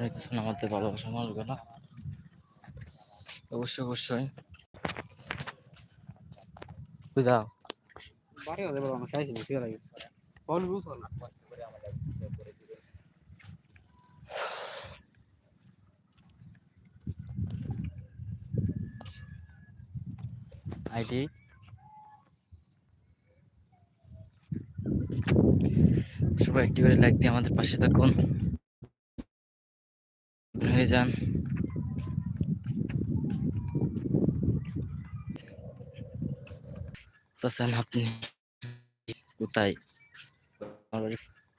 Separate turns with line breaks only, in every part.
হইতেছেন আমাদের ভালোবাসা মানুষগুলো অবশ্যই অবশ্যই। বুঝাও।
বাড়ি হতে পারব না খাইছি না ঠিক আছে ফোন রুস হল
আইডি। সবাই একটি করে লাইক দিয়ে আমাদের পাশে থাকুন। যান। চাচান, আপনি কোথায়?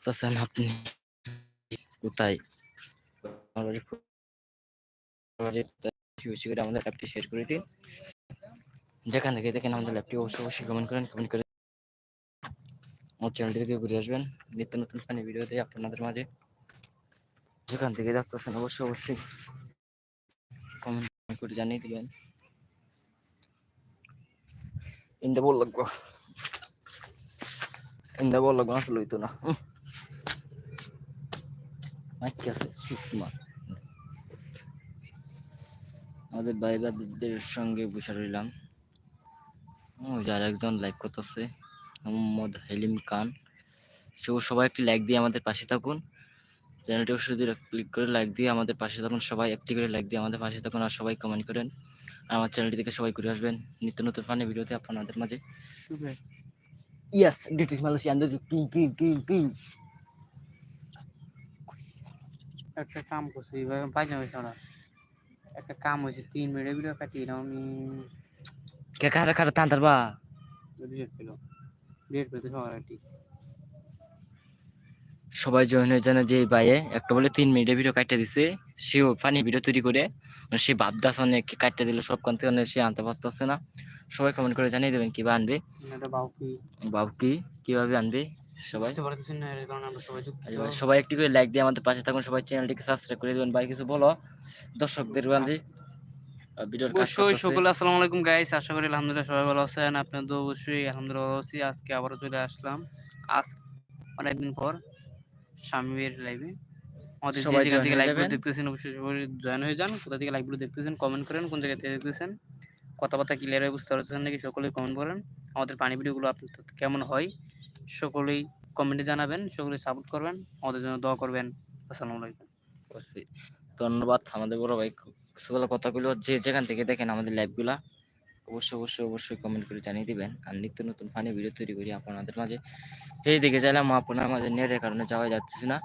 চাচান, আপনি কোথায়? করে আমাদের অ্যাপটি শেয়ার করে দিন। যেখান থেকে দেখেন আমাদের ল্যাপটি অবশ্যই অবশ্যই কমেন্ট করেন কমেন্ট করে আমার চ্যানেলটি থেকে ঘুরে আসবেন। নিত্য নতুন ভিডিও দিয়ে আপনাদের মাঝে। যেখান থেকে দেখতেছেন, অবশ্যই অবশ্যই কমেন্ট করে জানিয়ে দিবেন। ইন্দা বল লাগবো ইন্দা বল লাগবো আসলে হইতো না। মাইক আছে সুকুমা আমাদের ভাই বাদের সঙ্গে বসে রইলাম। যার একজন লাইক করতেছে, মোহাম্মদ হেলিম খান। সবাই একটি লাইক দিয়ে আমাদের পাশে থাকুন। চ্যানেলটি অবশ্যই ক্লিক করে লাইক দিয়ে আমাদের পাশে থাকুন সবাই একটি করে লাইক দিয়ে আমাদের পাশে থাকুন আর সবাই কমেন্ট করেন। আর আমার চ্যানেলটি থেকে সবাই ঘুরে আসবেন। নিত্য নতুন ফানি ভিডিওতে আপনাদের মাঝে। Yes is Malaysian king king king king.
একটা কাম করছি পাইলাম হয়েছে ওরা। একটা কাম হয়েছে তিন মিনিটের ভিডিও কাটিয়ে আমি
কে কারা কারা তান্তার বা?
রিলেট পেল রিলেট পেতে সবার একটি
সবাই জয়েন হয়ে জানে যে এই বাইয়ে একটা বলে তিন মিনিটের ভিডিও কাটতে দিছে সেও ফানি ভিডিও তৈরি করে মানে সে ভাবদাস অনেক কাটতে দিলে সব কান থেকে সে আনতে পারতেছে না। সবাই কমেন্ট করে জানিয়ে দেবেন কীভাবে আনবে।
এটা বাবু কি?
বাবু কীভাবে আনবে? সবাই।
সবাই
সবাই একটি করে লাইক দিয়ে আমাদের পাশে থাকুন সবাই চ্যানেলটিকে সাবস্ক্রাইব করে দিবেন। ভাই কিছু বলো? দর্শকদের
অবশ্যই
করতেছে।
আসসালামু আলাইকুম গাইস আশা করি আলহামদুলিল্লাহ সবাই ভালো আছেন। আপনার তো অবশ্যই আলহামদুলিল্লাহ ভালো আছি। আজকে আবারও চলে আসলাম। আজ অনেকদিন পর। স্বামীর লাইভে আমাদের যে জায়গা থেকে লাইভগুলো দেখতেছেন অবশ্যই সবাই জয়েন হয়ে যান। কোথা থেকে লাইভগুলো দেখতেছেন কমেন্ট করেন কোন জায়গা থেকে দেখতেছেন। কথাবার্তা ক্লিয়ার হয়ে বুঝতে পারছেন নাকি সকলেই কমেন্ট করেন। আমাদের পানি ভিডিওগুলো আপনাদের কেমন হয় সকলেই কমেন্টে জানাবেন সকলেই সাপোর্ট করবেন। আমাদের জন্য দোয়া করবেন। আসসালামু আলাইকুম।
ধন্যবাদ। আমাদের বড় ভাই কিছুগুলো কথাগুলো যে যেখান থেকে দেখেন আমাদের লাইভগুলা অবশ্যই অবশ্যই অবশ্যই কমেন্ট করে জানিয়ে দিবেন। আর নিত্য নতুন ফানি ভিডিও তৈরি করি আপনাদের মাঝে। এই দিকে চাইলাম আপনার মাঝে নেটের কারণে যাওয়া যাচ্ছে না।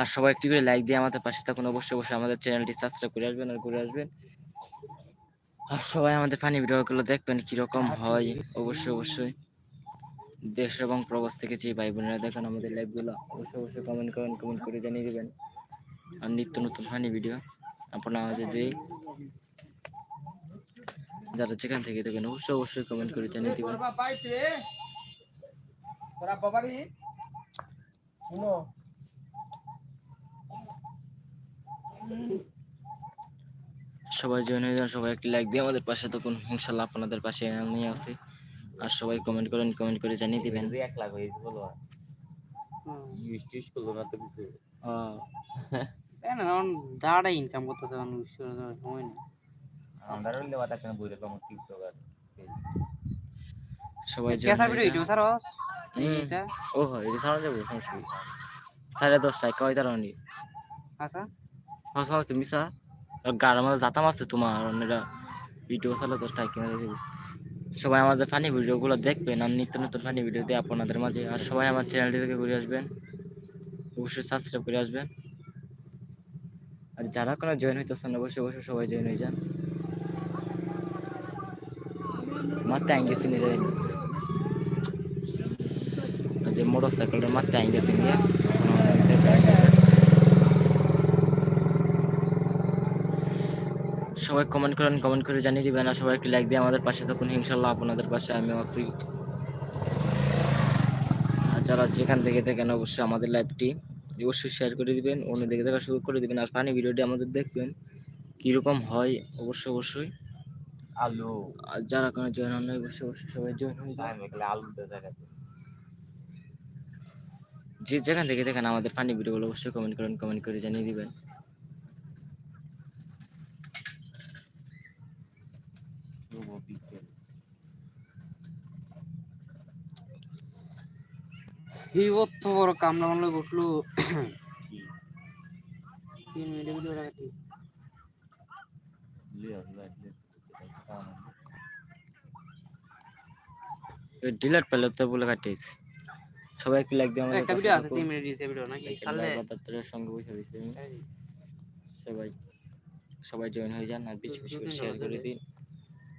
আর সবাই একটি করে লাইক দিয়ে আমাদের পাশে থাকুন। অবশ্যই অবশ্যই আমাদের চ্যানেলটি সাবস্ক্রাইব করে আসবেন আর ঘুরে আসবেন। আর সবাই আমাদের ফানি ভিডিওগুলো দেখবেন, কীরকম হয়। অবশ্যই অবশ্যই। দেশ এবং প্রবাস থেকে যে ভাই বোনেরা দেখেন আমাদের লাইভগুলো অবশ্যই অবশ্যই কমেন্ট করেন কমেন্ট করে জানিয়ে দেবেন। আর নিত্য নতুন ফানি ভিডিও আপনার মাঝে দিই। যারা যেখান থেকে দেখেন অবশ্যই অবশ্যই কমেন্ট করে জানিয়ে দিবেন। সবাই জয়েন হয়ে যান সবাই একটি লাইক দিয়ে আমাদের পাশে থাকুন। ইনশাল্লাহ আপনাদের পাশে আমি আছি। আর সবাই কমেন্ট করেন কমেন্ট করে জানিয়ে দিবেন।
এক লাখ হয়েছে বলো। ইউজ টিউজ করল না তো কিছু।
কারণ যারা ইনকাম করতেছে সময়। নেই
আমরা হইলে বাতা কেন বইরে কম টিকটকার
সবাই join
কেসা ভিডিও
ও হয় এটা সারা যাব সমস্যা সাড়ে দশটায় কয় তারা নি।
আচ্ছা।
হসা তুমি গার আমাদের জাতাম আছে তোমার অন্যরা ভিডিও সালে দশটায় কিনে দেবো সবাই আমাদের ফানি ভিডিওগুলো দেখবেন আর নিত্য নতুন ফানি ভিডিও দিয়ে আপনাদের মাঝে। আর সবাই আমার চ্যানেলটি থেকে ঘুরে আসবেন। অবশ্যই সাবস্ক্রাইব করে আসবেন। আর যারা কোনো জয়েন হইতেছেন অবশ্যই অবশ্যই সবাই জয়েন হয়ে যান। মাত্র আইন গেছি যে মোটর সাইকেলটা মাত্র আইন গেছি সবাই কমেন্ট করেন কমেন্ট করে জানিয়ে দিবেন আর সবাই একটু লাইক দিয়ে আমাদের পাশে থাকুন. ইনশাল্লাহ আপনাদের পাশে আমি আছি। আর যারা যেখান থেকে দেখেন অবশ্যই আমাদের লাইভটি অবশ্যই শেয়ার করে দিবেন অন্য দেখে দেখা শুরু করে দিবেন। আর ফানি ভিডিওটি আমাদের দেখবেন। কীরকম হয়? অবশ্যই অবশ্যই।
আলু।
যারা কোনো জয়েন হন বসে অবশ্যই সবাই জয়েন হয়ে যায়।
আলু
যে যেখান থেকে দেখেন আমাদের ফানি ভিডিওগুলো অবশ্যই কমেন্ট করেন কমেন্ট করে জানিয়ে দিবেন।
বিভত্ত বড় কামড়া মামলা ঘটলো। তিন মিনিটে
ডিলেট পেলে তো বলে কাটিয়েছি। সবাই একটু লাইক দিয়ে আমাদের
একটা ভিডিও আছে
থাকুন।
তিন মিনিট দিয়েছে ভিডিও নাকি?
ভাই বাতাত্তরের সঙ্গে বসে রয়েছে। সবাই সবাই জয়েন হয়ে যান আর বেশি বেশি করে শেয়ার করে দিন।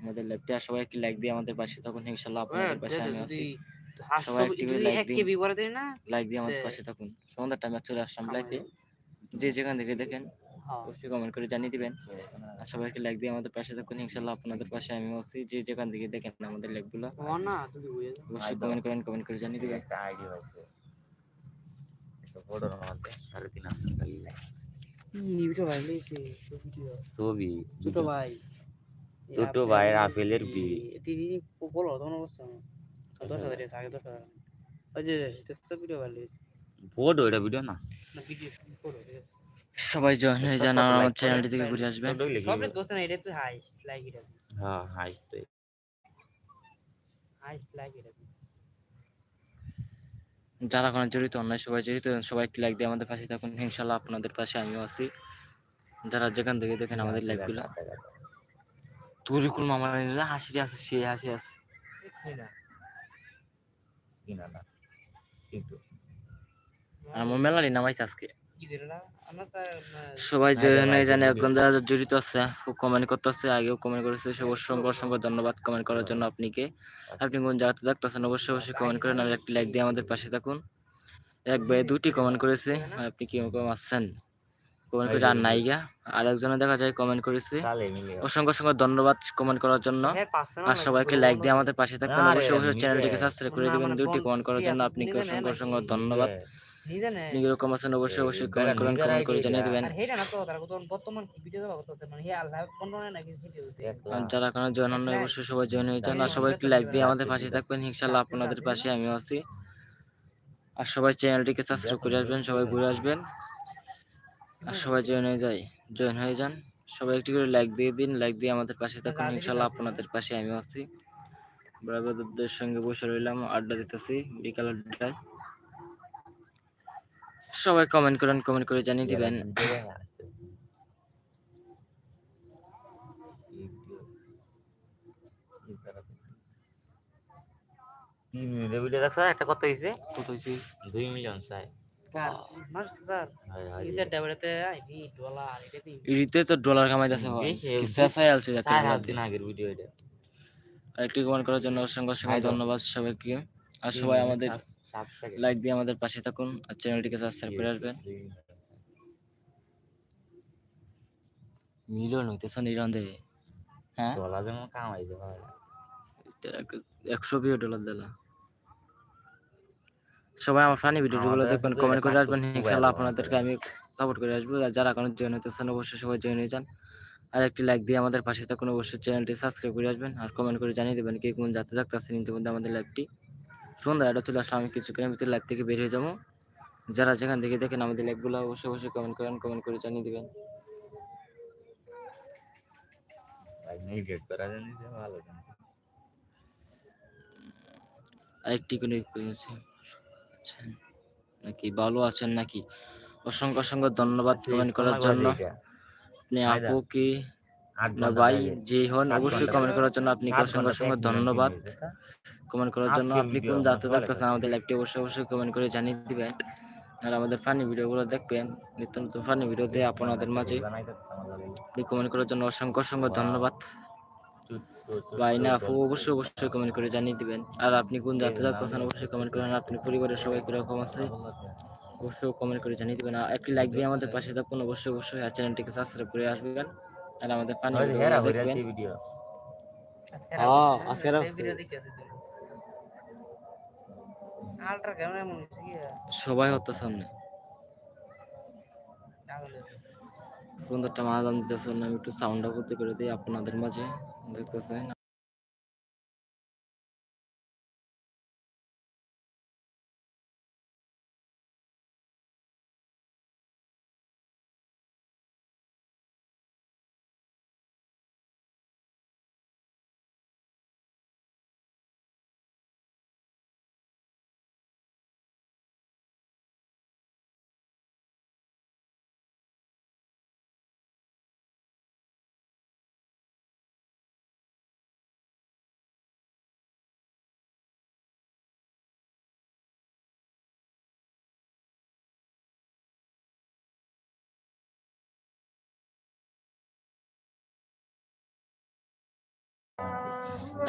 আমাদের লাইভটা সবাই একটু লাইক দিয়ে আমাদের পাশে থাকুন ইনশাআল্লাহ আপনাদের পাশে আমি আছি। সবাই একটু
এক
দিন। লাইক দিয়ে আমাদের পাশে থাকুন। সন্ধ্যার টাইমে চলে আসলাম লাইভে যে যেখান থেকে দেখেন
হ্যাঁ।
অবশ্যই কমেন্ট করে জানিয়ে দিবেন। আর সবাইকে লাইক দিয়ে আমাদের পাশে থাকুন। ইনশাআল্লাহ আপনাদের পাশে আমি আছি। যে যেখান থেকে দেখেন আমাদের লাইভগুলো
না যদি হয়ে
অবশ্যই কমেন্ট করেন কমেন্ট করে জানিয়ে দিবেন।
একটা আইডিয়া আছে একটা সাড়ে তিন হাজার
ভাই?
ছবি
ছোট ভাই।
ছোট ভাইয়ের আপেলের বিয়ে।
দিদি বলো তখন অবস্থা দশ হাজার আগে দশ হাজার ওই যে ভিডিও ভাই লইছে
ফটো এটা ভিডিও না?
না ভিডিও করো ঠিক আছে।
সবাই জয়েন হয়ে যান আমার চ্যানেলটি থেকে ঘুরে আসবেন।
ছোট হইলে কি
সব
হবে?
দোস্ত না এটা তো হাইস্ট লাইক এটা
হ্যাঁ হাই তো
হাইস্ট লাইক এটা
যারা কোনো জড়িত অন্যায় সবাই জড়িত সবাই একটু লাইক দিয়ে আমাদের পাশে থাকুন। ইনশাল্লাহ আপনাদের পাশে আমিও আছি। যারা যেখান থেকে দেখেন আমাদের লাইভগুলো তোর কোন মামা হাসি আছে সে হাসি আছে।
কিনা? না কিন্তু।
আমার মেলারি নামাইছে আজকে।
কি না
সবাই
না,
জয়েন
না,
জানে এখন যারা জড়িত আছে খুব কমেন্ট করতেছে আগেও কমেন্ট করেছে অসংখ্য অসংখ্য ধন্যবাদ কমেন্ট করার জন্য আপনাকে। আপনি কোন জায়গাতে দেখতেছেন অবশ্যই অবশ্যই কমেন্ট করেন আর একটি লাইক দিয়ে আমাদের পাশে থাকুন। এক ভাই দুটি কমেন্ট করেছে আর আপনি কি রকম আছেন? কমেন্ট করে আর নাইগা আর একজনে দেখা যায় কমেন্ট করেছে। অসংখ্য অসংখ্য ধন্যবাদ কমেন্ট করার জন্য।
হ্যাঁ
আর সবাইকে লাইক দিয়ে আমাদের পাশে
থাকুন।
অবশ্যই অবশ্যই চ্যানেলটিকে সাবস্ক্রাইব করে দিবেন
মানে
দুটি কমেন্ট করার জন্য
আপনি
আপনাকে অসংখ্য অসংখ্য ধন্যবাদ।
নিজে নে
আপনি কীরকম আছেন? অবশ্যই অবশ্যই কমেন্ট করেন কমেন্ট করে জানিয়ে
দিবে,
দিবেন।
বর্তমান ভিডিও মানে
যারা কোনো জয়েন হন অবশ্যই সবাই জয়েন হয়ে যান। আর সবাই একটু লাইক দিয়ে আমাদের পাশে থাকবেন। ইনশাল্লাহ আপনাদের পাশে আমিও আছি। আর সবাই চ্যানেলটিকে সাবস্ক্রাইব করে আসবেন সবাই ঘুরে আসবেন। আর সবাই জয়েন হয়ে যায় জয়েন হয়ে যান। সবাই একটু করে লাইক দিয়ে দিন লাইক দিয়ে আমাদের পাশে থাকুন। ইনশাল্লাহ আপনাদের পাশে আমিও আছি। ব্রাদারদের সঙ্গে বসে রইলাম আড্ডা দিতেছি বিকাল আড্ডায়। সবাই কমেন্ট করেন কমেন্ট করে জানিয়ে দিবেন।
তিন মিনিটের ভিডিও দেখছ? একটা কত হয়েছে
কত হয়েছে
দুই মিলিয়ন চাই।
কার? মাস স্যার।
হায় হায়
ইজার ডেবিটে আইডি ডলার এটা দি
ইডিতে তো ডলার কামাইতেছে
বেশি,
কি শেষাই আলছে দেখতে
চার হাত
বলতে।
দিন আগের ভিডিও এটা।
আর একটি কমেন্ট করার জন্য অসংখ্য অসংখ্য ধন্যবাদ সবাইকে। আর সবাই আমাদের। লাইক দিয়ে আমাদের পাশে থাকুন আর চ্যানেলটিকে সাবস্ক্রাইব করে আসবেন। মিলিয়ন হইতেছে নিরন্দে হ্যাঁ?
ডলার যেমন কামাইতে পারে
একশো বিও ডলার দিলা। সবাই আমার ফানি ভিডিওগুলো দেখবেন কমেন্ট করে আসবেন
পাঁচশো
ইনশাল্লাহ আপনাদেরকে আমি সাপোর্ট করে আসব। আর যারা এখনও জয়েন হইতেছেন অবশ্যই সবাই জয়েন হয়ে যান। আর একটি লাইক দিয়ে আমাদের পাশে থাকুন অবশ্যই চ্যানেলটি সাবস্ক্রাইব করে আসবেন। আর কমেন্ট করে জানিয়ে দেবেন কে কোন যাতে থাকতেছেন ইতিমধ্যে আমাদের লাইভটি সন্ধ্যা এটা চলে আসলে আমি কিছুক্ষণের ভিতরে লাইভ থেকে বের হয়ে যাব। যারা যেখান থেকে দেখেন আমাদের লাইভগুলো অবশ্যই অবশ্যই কমেন্ট করেন কমেন্ট করে জানিয়ে দিবেন। আরেকটি কোনো আছেন নাকি ভালো আছেন নাকি? অসংখ্য অসংখ্য ধন্যবাদ
আচ্ছা,
কমেন্ট করার জন্য। আপনি আপু কি? না ভাই। যে হন অবশ্যই কমেন্ট করার জন্য আপনাকে অসংখ্য অসংখ্য ধন্যবাদ। কমেন্ট করার জন্য আপনি কোন জাতে
ভালো
দেখতেছেন আমাদের লাইভটি অবশ্যই অবশ্যই কমেন্ট করে জানিয়ে দিবেন। আর আমাদের ফানি ভিডিওগুলো দেখবেন। নিত্য নতুন ফানি ভিডিও দিয়ে আপনাদের মাঝে। আপনি কমেন্ট করার জন্য অসংখ্য অসংখ্য ধন্যবাদ। ভাই না আপু অবশ্যই অবশ্যই কমেন্ট করে জানিয়ে দিবেন। আর আপনি কোন জাতে দেখতেছেন অবশ্যই কমেন্ট করেন। আপনি পরিবারের সবাই কীরকম আছে। অবশ্যই কমেন্ট করে জানিয়ে দিবেন। আর একটি লাইক দিয়ে আমাদের পাশে থাকুন। অবশ্যই অবশ্যই আর চ্যানেলটিকে সাবস্ক্রাইব করে আসবেন। আর আমাদের ফানি
হইরা
দেখবেন।
ভিডিও।
হ্যাঁ, আজকের
ভিডিও দেখতে আছে আলট্রা কেমন এমন হচ্ছে কি
সবাই হত্যা সামনে। সুন্দরটা মাদাম দিতেছেন আমি একটু সাউন্ডটা করতে করে দিই আপনাদের মাঝে। দেখতেছেন?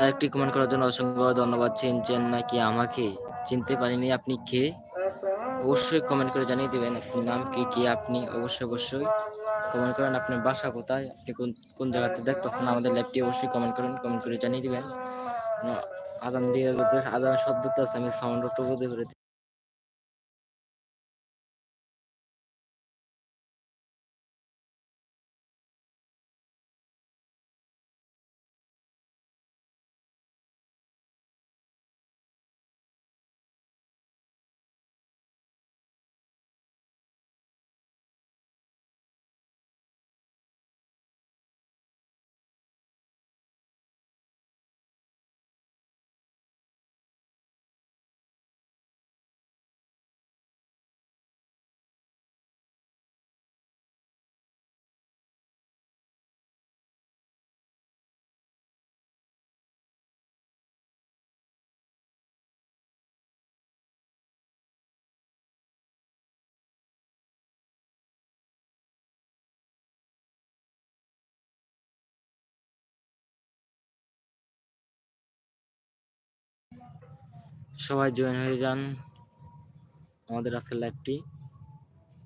আরেকটি কমেন্ট করার জন্য অসংখ্য ধন্যবাদ। চিনছেন নাকি আমাকে? চিনতে পারিনি আপনি কে? অবশ্যই কমেন্ট করে জানিয়ে দেবেন আপনি নাম কি কি আপনি? অবশ্যই অবশ্যই কমেন্ট করেন আপনার বাসা কোথায়? আপনি কোন কোন জায়গাতে দেখ, তখন আমাদের ল্যাবটি অবশ্যই কমেন্ট করেন কমেন্ট করে জানিয়ে দেবেন। আদান দিয়ে, আদান শব্দ তো আছে, আমি সাউন্ড করে সবাই জয়েন হয়ে যান আমাদের আজকের লাইভটি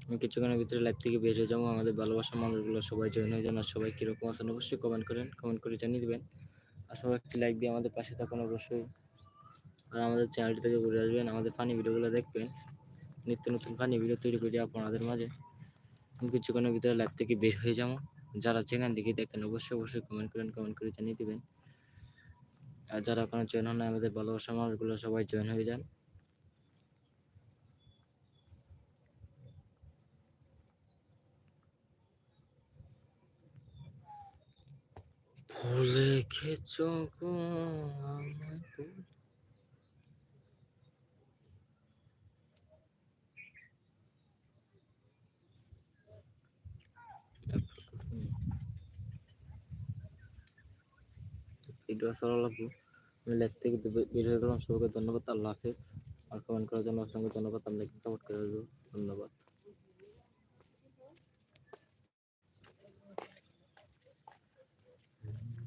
আমি কিছুক্ষণের ভিতরে লাইভ থেকে বের হয়ে যাব। আমাদের ভালোবাসার মানুষগুলো সবাই জয়েন হয়ে যান। আর সবাই কীরকম আছেন অবশ্যই কমেন্ট করেন। কমেন্ট করে জানিয়ে দেবেন। আর সবাই একটি লাইক দিয়ে আমাদের পাশে থাকুন অবশ্যই। আর আমাদের চ্যানেলটি থেকে ঘুরে আসবেন। আমাদের ফানি ভিডিওগুলো দেখবেন। নিত্য নতুন ফানি ভিডিও তৈরি করি আপনাদের মাঝে। আমি কিছুক্ষণের ভিতরে লাইভ থেকে বের হয়ে যাব। যারা যেখান থেকে দেখেন অবশ্যই অবশ্যই কমেন্ট করেন। কমেন্ট করে জানিয়ে দিবেন। আর যারা কোনো জয়েন হন আমাদের ভালোবাসা মানুষগুলো সবাই জয়েন হয়ে যান। ভুলে আমায় ভিডিও ভালো লাগল আমি লেগ থেকে বের হয়ে গেলাম। সবাইকে ধন্যবাদ। আল্লাহ হাফেজ। আর কমেন্ট করার জন্য অসংখ্য ধন্যবাদ। আপনাকে সাপোর্ট করার জন্য ধন্যবাদ।